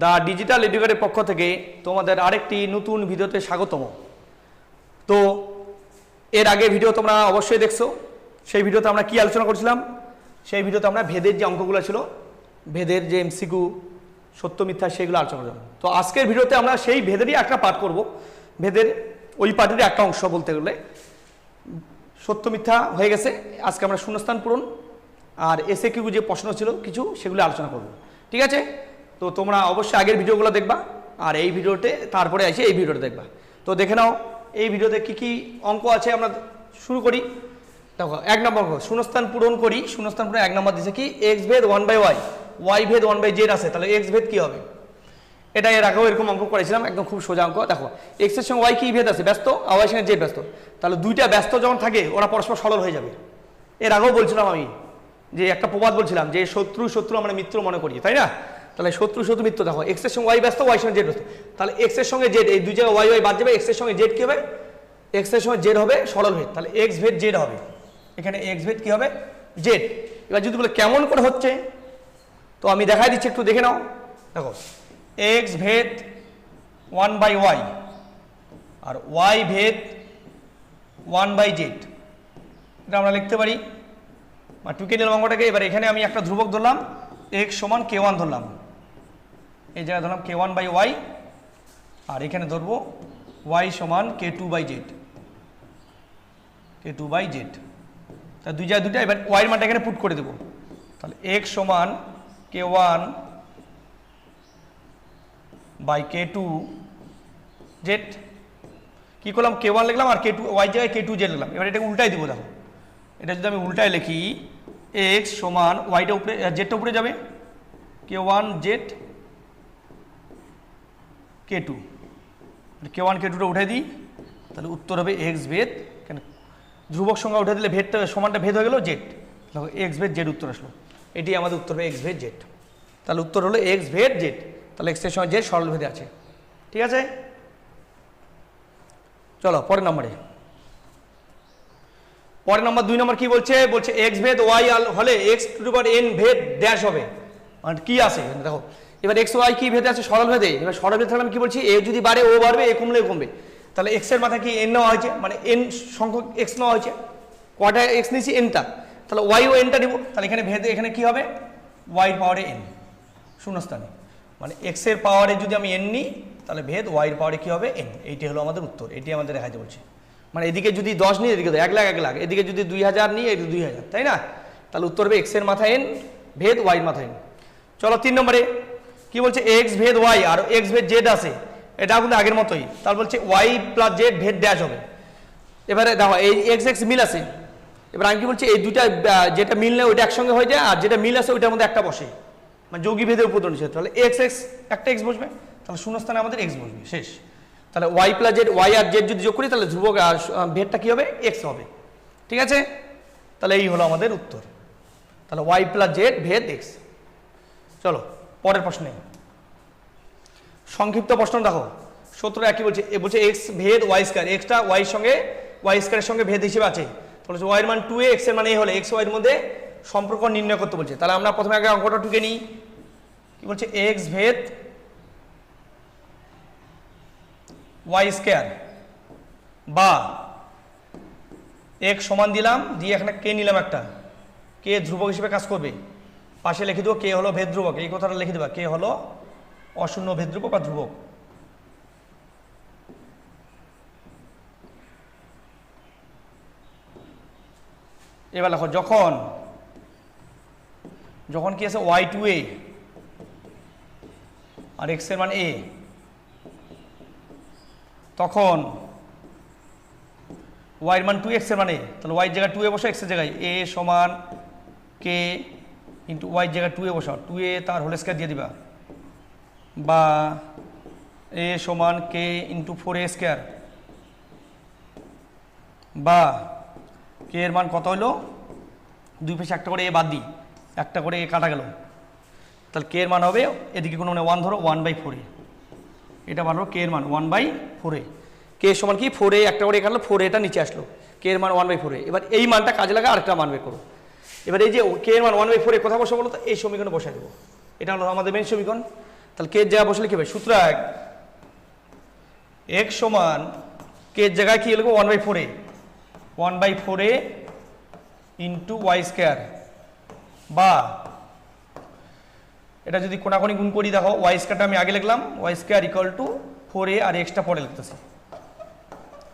The digital এডুকেটের পক্ষ থেকে তোমাদের আরেকটি নতুন ভিডিওতে স্বাগতম। তো, এর আগে ভিডিও তোমরা অবশ্যই দেখছ। সেই ভিডিওতে আমরা কি আলোচনা করছিলাম? সেই ভিডিওতে আমরা ভেদের যে অঙ্কগুলো ছিল, ভেদের যে এমসিকিউ সত্য, মিথ্যা, সেগুলো আলোচনা করলাম। তো আজকের ভিডিওতে আমরা সেই ভেদেরই একটা পাঠ করব। ভেদের ওই পাঠেরই একটা অংশ বলতে গেলে। সত্য, মিথ্যা হয়ে গেছে। আজকে আমরা শূন্যস্থান পূরণ আর এসে কিউ যে প্রশ্ন ছিল, কিছু সেগুলো আলোচনা করব। ঠিক আছে? তো তোমরা অবশ্যই আগের ভিডিওগুলো দেখবা, আর এই ভিডিওতে তারপরে এসে এই ভিডিওটা দেখবা। তো দেখে নাও, এই ভিডিওতে কি কি অঙ্ক আছে আমরা শুরু করি। দেখো, এক নম্বর অঙ্ক, শূন্যস্থান পূরণ করি। শূন্যস্থান পূরণ এক নম্বর দিছে কি এক্স ভেদ ওয়ান বাই ওয়াই ওয়াই ভেদ ওয়ান বাই জেড আছে, তাহলে এক্স ভেদ কী হবে? এটা এর আগেও এরকম অঙ্ক করেছিলাম, একদম খুব সোজা অঙ্ক। দেখো এক্সের সঙ্গে ওয়াই কি ভেদ আছে? ব্যস্ত, আর ওয়াই সঙ্গে জেড ব্যস্ত। তাহলে দুইটা ব্যস্ত যখন থাকে, ওরা পরস্পর সরল হয়ে যাবে। এর আগেও বলছিলাম আমি, যে একটা প্রবাদ বলছিলাম, যে শত্রু শত্রু আমরা মিত্র মনে করি, তাই না? তাহলে শত্রু শত্রু মিত্র দেখো এক্সের সঙ্গে ওয়াই ব্যস্ত ওয়াই সঙ্গে জেড ব্যস্ত। তাহলে এক্সের সঙ্গে জেড এই দুই জায়গায় ওয়াই ওয়াই বাদ যাবে এক্সের সঙ্গে জেড কি হবে? এক্সের সঙ্গে জেড হবে সরল ভেদ। তাহলে এক্স ভেদ জেড হবে। এখানে এক্স ভেদ কি হবে? জেড এবার যদি বলে কেমন করে হচ্ছে? তো আমি দেখাই দিচ্ছি, একটু দেখে নাও। দেখো এক্স ভেদ ওয়ান বাই ওয়াই আর ওয়াই ভেদ ওয়ান বাই জেড এটা আমরা লিখতে পারি। টুকে নিলাম অঙ্কটাকে। এবার এখানে আমি একটা ধ্রুবক ধরলাম। এক্স সমান কে ওয়ান ধরলাম। এই জায়গায় ধরলাম কে ওয়ান বাই ওয়াই আর এখানে ধরবো ওয়াই সমান k two by z k two by z তা দুই জায়গায় দুইটা, এবার ওয়াইয়ের মানটা এখানে পুট করে দেবো। তাহলে এক্স সমান k one by k two z কী করলাম? কে ওয়ান লিখলাম আর কে টু ওয়াই জায়গায় কে টু জেড লিখলাম। এবার এটাকে উল্টাই দেবো দেখো। এটা যদি আমি উল্টায় লিখি এক্স সমান ওয়াইটা উপরে জেডটা উপরে যাবে। K one z k two k one k টুটা উঠে দিই। তাহলে উত্তর হবে এক্স ভেদ, কেন ধ্রুবক সংখ্যা উঠে দিলে ভেদটা, সমানটা ভেদ হয়ে গেল জেড দেখো এক্স ভেদ জেড উত্তর আসলো। এটি আমাদের উত্তর হবে এক্স ভেদ জেড তাহলে উত্তর হলো এক্স ভেদ জেড তাহলে এক্সের সময় জেড সরল ভেদে আছে। ঠিক আছে? চলো, পরের নম্বরে। পরের নম্বর দুই নম্বর কি বলছে? বলছে এক্স ভেদ ওয়াই হলে এক্স টু পার এন ভেদ ড্যাশ হবে। মানে কি আছে? দেখো এবার এক্স ওয়াই কি ভেদে আছে? সরল ভেদে। এবার সরল ভেদে আমি কি বলছি? এ যদি বাড়ে ও বাড়বে এ কমলে কমবে। তাহলে এক্সের মাথায় কি এন নেওয়া হয়েছে? মানে এন সংখ্যক এক্স নেওয়া হয়েছে। কটা এক্স নিয়েছি এনটা তাহলে ওয়াই ও এনটা নিব। তাহলে এখানে ভেদে এখানে কি হবে? ওয়াইয়ের পাওয়ারে এন শূন্যস্থানে। মানে এক্সের পাওয়ারে যদি আমি এন নিই, তাহলে ভেদ ওয়াইয়ের পাওয়ারে কি হবে? এন এইটি হলো আমাদের উত্তর। এটি আমাদের দেখাতে বলছে। মানে এদিকে যদি দশ নিই, এদিকে এক লাখ এক লাখ। এদিকে যদি দুই হাজার নিই, এদিকে দুই হাজার। তাই না? তাহলে উত্তর হবে এক্সের মাথায় এন ভেদ ওয়াইয়ের মাথায় এন চলো তিন নম্বরে। কি বলছে এক্স ভেদ ওয়াই, আর এক্স ভেদ জেড আছে। এটা কিন্তু আগের মতোই। তার বলছে ওয়াই প্লাস জেড ভেদ ড্যাশ হবে। এবারে দেখো, এই এক্স এক্স মিল আছে। এবার আমি কি বলছি, এই দুটা যেটা মিল নেই ওইটা একসঙ্গে হয়ে যায়, আর যেটা মিল আছে ওইটার মধ্যে একটা বসে। মানে যোগী ভেদের উপর নিষেধ। তাহলে এক্স এক্স, একটা এক্স বসবে? তাহলে শূন্যস্থানে আমাদের এক্স বসবে, শেষ। তাহলে ওয়াই প্লাস জেড, ওয়াই আর জেড যদি যোগ করি, তাহলে ধ্রুবক ভেদটা কী হবে? এক্স হবে। ঠিক আছে? তাহলে এই হলো আমাদের উত্তর। তাহলে ওয়াই প্লাস জেড ভেদ এক্স। চলো। পরের প্রশ্নে। সংক্ষিপ্ত প্রশ্ন দেখো। সূত্র একই বলছে, এ বলছে এক্স ভেদ ওয়াই স্কয়ার এক্সটা ওয়াই সঙ্গে ওয়াই স্কয়ারের সঙ্গে ভেদ হিসেবে আছে। তাহলে ওয়াই এর মান টু এ এক্সের মানে এ হলে এক্স ওয়াইয়ের মধ্যে সম্পর্ক নির্ণয় করতে বলছে। তাহলে আমরা প্রথমে আগে অঙ্কটা টুকে নিই। কি বলছে? এক্স ভেদ ওয়াই স্কয়ার বা এক সমান দিলাম, দিয়ে এখানে কে নিলাম একটা। কে ধ্রুবক হিসেবে কাজ করবে। পাশে লিখে দেবো কে হলো ভেদ ধ্রুবক এই কথাটা লিখে দেবা, কে হলো অশূন্য ভেদ ধ্রুবক বা ধ্রুবক। এবার দেখো, যখন যখন কি আছে? ওয়াই টু এ আর এক্সের মান এ তখন ওয়াইয়ের মান টু এক্সের মানে তাহলে ওয়াই জায়গায় টু এ বসে এক্সের জায়গায় এ সমান কে ইন্টু ওয়াই জায়গায় টু এ বসো টু এ তার হোল স্কয়ার দিয়ে দিবা। বা এ সমান k into four a square বা কে এর মান কত হলো দুই পাশে একটা করে এ বাদ দিই। একটা করে এ কাটা গেল। তাহলে কে এর মান হবে, এদিকে কোনো মানে ওয়ান ধরো ওয়ান বাই ফোরে এটা বানালো কে এর মান ওয়ান বাই ফোরে কে সমান কি? ফোরে একটা করে এ কাটলো ফোরে এটা নিচে আসলো। কে এর মান ওয়ান বাই ফোরে এবার এই মানটা কাজে লাগা আরেকটা মান বের করো। এবার এই যে কে এর মান ওয়ান বাই ফোরে কোথায় বসে বলো তো, এই সমীকরণে বসাই দেবো। এটা হলো আমাদের মেন সমীকরণ। তাহলে কে জায়গায় বসলে কি হবে? সূত্র এক। সমান কে জায়গায় কি লিখব? One by four one by four into y square বা এটা যদি কোনাকোনি গুণ করি, দেখো ওয়াই স্কোয়ারটা আমি আগে লিখলাম। Y square equal to four a আর এক্সটা পরে লিখতেছি।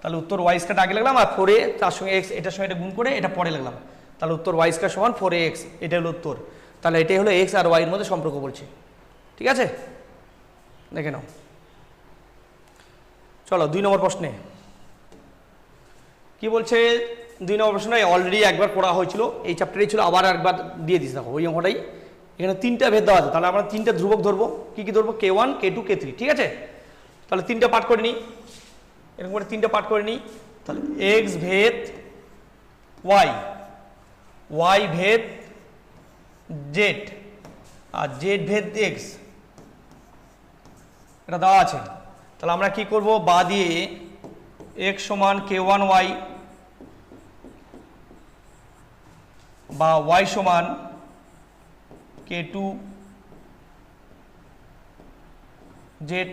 তাহলে উত্তর ওয়াই স্কোয়ারটা আগে লিখলাম আর ফোর এ তার সঙ্গে এক্স এটার সঙ্গে এটা গুণ করে এটা পরে লিখলাম। তাহলে উত্তর ওয়াই স্কোয়ার সমান ফোর এক্স এটা হলো উত্তর। তাহলে এটাই হলো এক্স আর ওয়াইয়ের মধ্যে সম্পর্ক বলছে। ঠিক আছে? দেখে নাও। চলো, দুই নম্বর প্রশ্নে। কি বলছে? দুই নম্বর প্রশ্নে অলরেডি একবার করা হয়েছিল। এই চ্যাপ্টারেই ছিল, আবার একবার দিয়ে দিস দেখো, ওই অঙ্কটাই। এখানে তিনটা ভেদ দেওয়া আছে। তাহলে আমরা তিনটা ধ্রুবক ধরবো। কি কি ধরবো? K one k two k three ঠিক আছে? তাহলে তিনটা পাঠ করে নিই। এরকম করে তিনটা পাঠ করে নিই। তাহলে এক্স ভেদ ওয়াই ওয়াই ভেদ জেড আর জেড ভেদ এক্স এটা দেওয়া আছে। তাহলে আমরা কি করব? বা দিয়ে এক্স সমান কে ওয়ান ওয়াই বা ওয়াই সমান কে টু জেড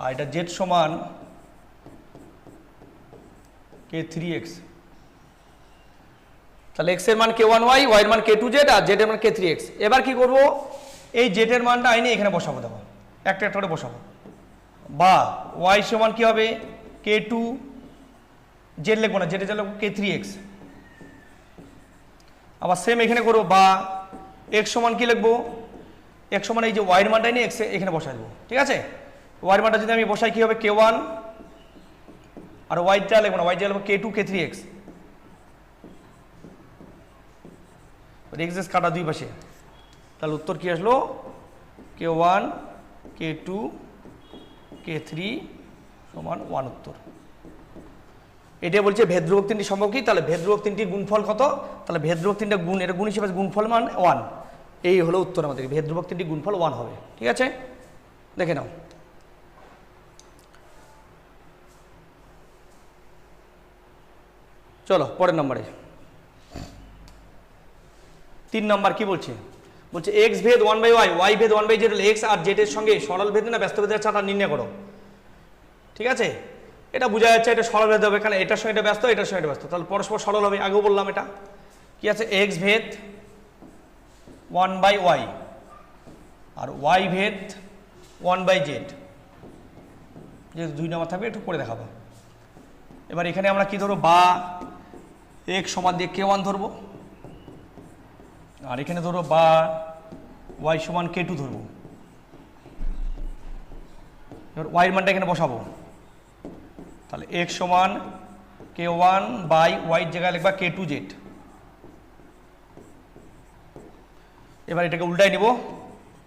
আর এটা জেড সমান কে থ্রি এক্স তাহলে এক্সের মান কে ওয়ান ওয়াই ওয়াই এর মান কে টু জেড আর জেড এর মান কে থ্রি এক্স এবার কি করব? এই জেড এর মানটা আইনে এখানে বসাবো দেখো। একটা একটা করে বসাবো। বা ওয়াই সমান কি হবে? কে টু জেড লিখব না জেডে লিখব কে থ্রি এক্স আবার সেম এখানে করব, বা এক্স সমান কি লিখব? এক্স সমান এই যে ওয়াইয়ের মানটা নিয়ে এক্স এখানে বসাই দেবো, ঠিক আছে? ওয়াইয়ের মানটা যদি আমি বসাই, কি হবে? কে ওয়ান আর ওয়াইটা লিখব না ওয়াইটা লিখব k two k three x x x কাটা দুই পাশে। তাহলে উত্তর কি আসলো? K one k two k three সমান ওয়ান উত্তর। এটা বলছে ভেদ্রবক তিনটি সম্ভব কি? তাহলে ভেদ্রবক তিনটির গুণফল কত? তাহলে ভেদ্রবক তিনটা গুণ, এটা গুণ হিসেবে গুণফল মান ওয়ান এই হলো উত্তর আমাদের ভেদ্রবক তিনটি গুণফল ওয়ান হবে। ঠিক আছে? দেখে নাও। চলো, পরের নম্বরে। তিন নম্বর কি বলছে? বলছে এক্স ভেদ ওয়ান বাই ওয়াই ওয়াই ভেদ ওয়ান বাই জেড এক্স আর জেডের সঙ্গে সরল ভেদ না, ব্যস্ত ভেদের চাটা নির্ণয় করো। ঠিক আছে? এটা বোঝা যাচ্ছে এটা সরল ভেদ হবে কারণ এটার সঙ্গে এটা ব্যস্ত, এটার সঙ্গে এটা ব্যস্ত। তাহলে পরস্পর সরল হবে, আগেও বললাম এটা। কি আছে? এক্স ভেদ ওয়ান বাই ওয়াই আর ওয়াই ভেদ ওয়ান বাই জেড যেহেতু দুই নম্বর থাকবে, একটু করে দেখাবো। এবার এখানে আমরা কি ধরবো? বা এক্স সমান দিয়ে কে ওয়ান ধরবো। আর এখানে ধরো বা ওয়াই সমান কে টু ধরবো। এবার ওয়াইয়ের মানটা এখানে বসাবো। তাহলে এক্স সমান কে ওয়ান বাই ওয়াইয়ের জায়গায় লিখবা কে টু জেড এবার এটাকে উল্টাই নিব।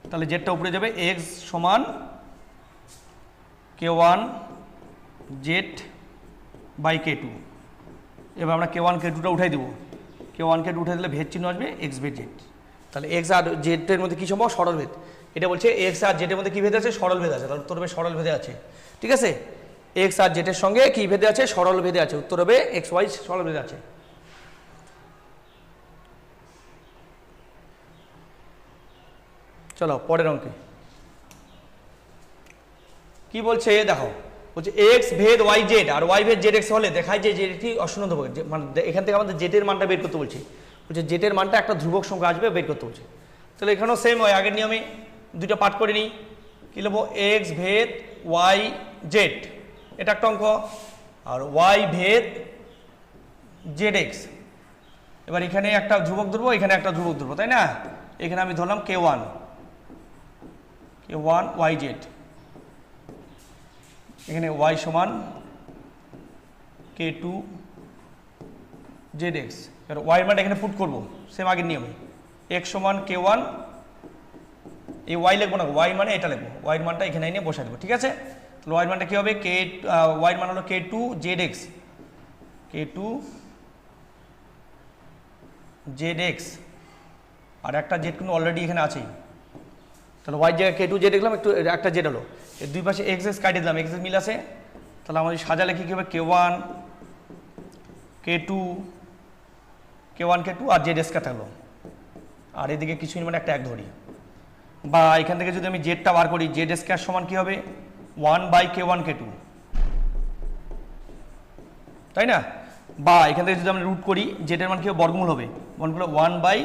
তাহলে জেডটা উপরে যাবে এক্স সমান k one z by k two এবার আমরা কে ওয়ান কে টুটা উঠাই দেবো। কে ওয়ান কে উঠে দিলে ভেদ চিহ্ন আসবে এক্স ভেদ জেড তাহলে এক্স আর জেডের মধ্যে কী সম্ভব? সরল ভেদ। এটা বলছে এক্স আর জেডের মধ্যে কী ভেদ আছে? সরল ভেদ আছে। তাহলে উত্তর হবে সরল ভেদে আছে। ঠিক আছে? এক্স আর জেডের সঙ্গে কী ভেদে আছে? সরল ভেদে আছে। উত্তর হবে এক্স ওয়াই সরল ভেদে আছে। চলো, পরের অঙ্কে। কি বলছে? দেখো বলছে এক্স ভেদ ওয়াই জেড আর ওয়াই ভেদ জেড এক্স হলে দেখায় যে জেডটি অশূন্য ধ্রুবক মানে এখান থেকে আমাদের জেটের মানটা বের করতে বলছে। বলছে জেটের মানটা একটা ধ্রুবক সংখ্যা আসবে, বের করতে বলছে। তাহলে এখানেও সেম হয়, আগের নিয়মে দুইটা পাঠ করে নিই। কী লিখব? এক্স ভেদ ওয়াই জেড এটা একটা অঙ্ক। আর ওয়াই ভেদ জেড এক্স এবার এখানে একটা ধ্রুবক ধরবো, এখানে একটা ধ্রুবক ধরবো, তাই না? এখানে আমি ধরলাম k one k one y z এখানে ওয়াই সমান কে টু জেড এক্স এবার ওয়াই মানটা এখানে পুট করব সেম আগের নিয়মে। এক্স সমান কে ওয়ান এই ওয়াই লিখব না ওয়াই মানে এটা লিখব। ওয়াই মানটা এখানে এনে বসাই দেবো, ঠিক আছে? তাহলে ওয়াই মানটা কী হবে? কে ওয়াই মান হলো k two z x k two z x আর একটা জেড কিন্তু অলরেডি এখানে আছেই। তাহলে ওয়াই জায়গায় কে টু জেড দেখলাম, একটু একটা জেড হলো। এর দুই পাশে এক্স এক্স কাটিয়ে দিলাম এক্স মিল আছে। তাহলে আমাদের সাজালে কী হবে? K one k two k one k two আর জেড এক্সকা থাকল। আর এদিকে কিছুই মানে একটা এক ধরি। বা এখান থেকে যদি আমি জেডটা বার করি জেড স্কোয়ার সমান কি হবে? One by k one k two তাই না? বা এখান থেকে যদি আমরা রুট করি জেডের মান কি হবে? বর্গমূল হবে। বর্গমূল one by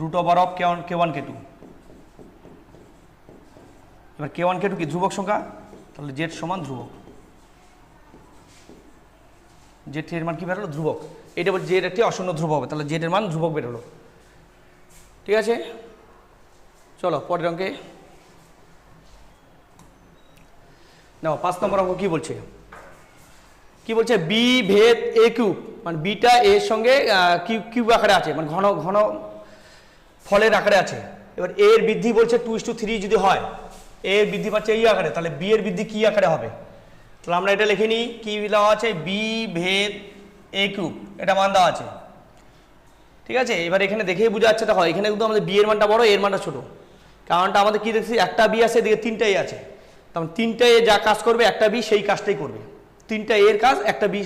root over of k one k one k two এবার কে ওয়ান কে টু কি? ধ্রুবক সংখ্যা? তাহলে জেড সমান ধ্রুবক। জেড এর মান কি বেরোলো ধ্রুবক। এটা বলছে জেড একটি অশূন্য ধ্রুব হবে, তাহলে জেড এর মান ধ্রুবক বেরোলো ঠিক আছে? চলো, পরের অঙ্কে। নাও, পাঁচ নম্বর অঙ্ক কি বলছে? কি বলছে? বি ভেদ এ কিউব মানে বিটা এর সঙ্গে কিউব আকারে আছে মানে ঘন ঘন ফলের আকারে আছে। এবার এর বৃদ্ধি বলছে টু ইস টু থ্রি যদি হয় এ এর বৃদ্ধি পাচ্ছে এই আকারে, তাহলে বি এর বৃদ্ধি কি আকারে হবে? তাহলে আমরা এটা লিখে নিই, কি দেওয়া আছে? বি ভেদ এ কিউব এটা মান দেওয়া আছে। ঠিক আছে? এবার এখানে দেখেই বোঝা যাচ্ছে, দেখো, এখানে কিন্তু আমাদের বি এর মানটা বড় এর মানটা ছোট। কারণটা আমাদের কি দেখছি? একটা বি আছে, এদিকে তিনটাই আছে। তখন তিনটা এ যা কাজ করবে, একটা বি সেই কাজটাই করবে। তিনটা এর কাজ, একটা বি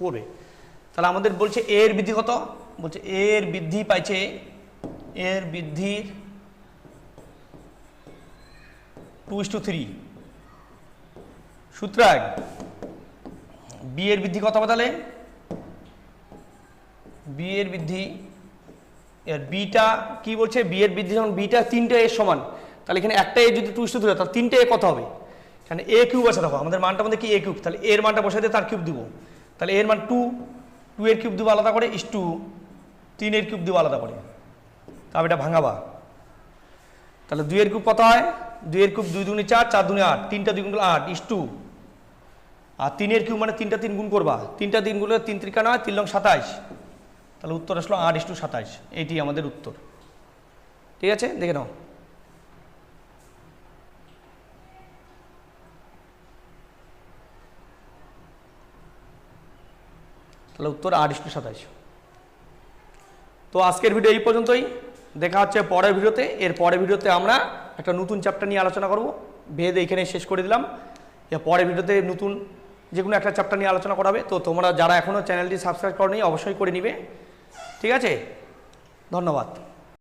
করবে। তাহলে আমাদের বলছে এর বৃদ্ধি কত? বলছে এর বৃদ্ধি পাইছে এর বৃদ্ধি টু ইস টু থ্রি। সুতরাং বি এর বৃদ্ধি কত হবে তাহলে বি এর বৃদ্ধি এর বিটা কি বলছে? বি এর বৃদ্ধি যখন বিটা তিনটে এর সমান। তাহলে এখানে একটা এ যদি টু ইস টু থ্রি তাহলে তিনটে এ কত হবে? এখানে এ কিউব আছে দেখো, আমাদের মানটা মধ্যে কি এ কিউব? তাহলে এর মানটা বসে দিয়ে তার কিউব দিব। তাহলে এর মান টু টু এর কিউব দিব আলাদা করে, ইস টু, তিন এর কিউব দিব আলাদা করে। তারপর এটা ভাঙাবা। তাহলে দুইয়ের কিউব কত হয়? দুইয়ের কিউব দুই দুগুণে চার চার দুগুণে আট, তিনটা দুই গুণ আট, ইস টু। আর তিনের কিউব মানে তিনটা তিন গুণ করবা। তিনটা তিন গুণ তিন ত্রিকা নয় তিন লং সাতাইশ। তাহলে উত্তর আসলো আট, ইস টু সাতাইশ। এইটি আমাদের উত্তর। ঠিক আছে? দেখে নাও। তাহলে উত্তর আট, ইস টু সাতাইশ। তো আজকের ভিডিও এই পর্যন্তই। দেখা হচ্ছে পরের ভিডিওতে। এর পরের ভিডিওতে আমরা একটা নতুন চ্যাপ্টার নিয়ে আলোচনা করব। ভেদ এইখানে শেষ করে দিলাম। এর পরের ভিডিওতে নতুন যে কোনো একটা চ্যাপ্টার নিয়ে আলোচনা করাবে। তো তোমরা যারা এখনও চ্যানেলটি সাবস্ক্রাইব করনি, অবশ্যই করে নিবে। ঠিক আছে? ধন্যবাদ।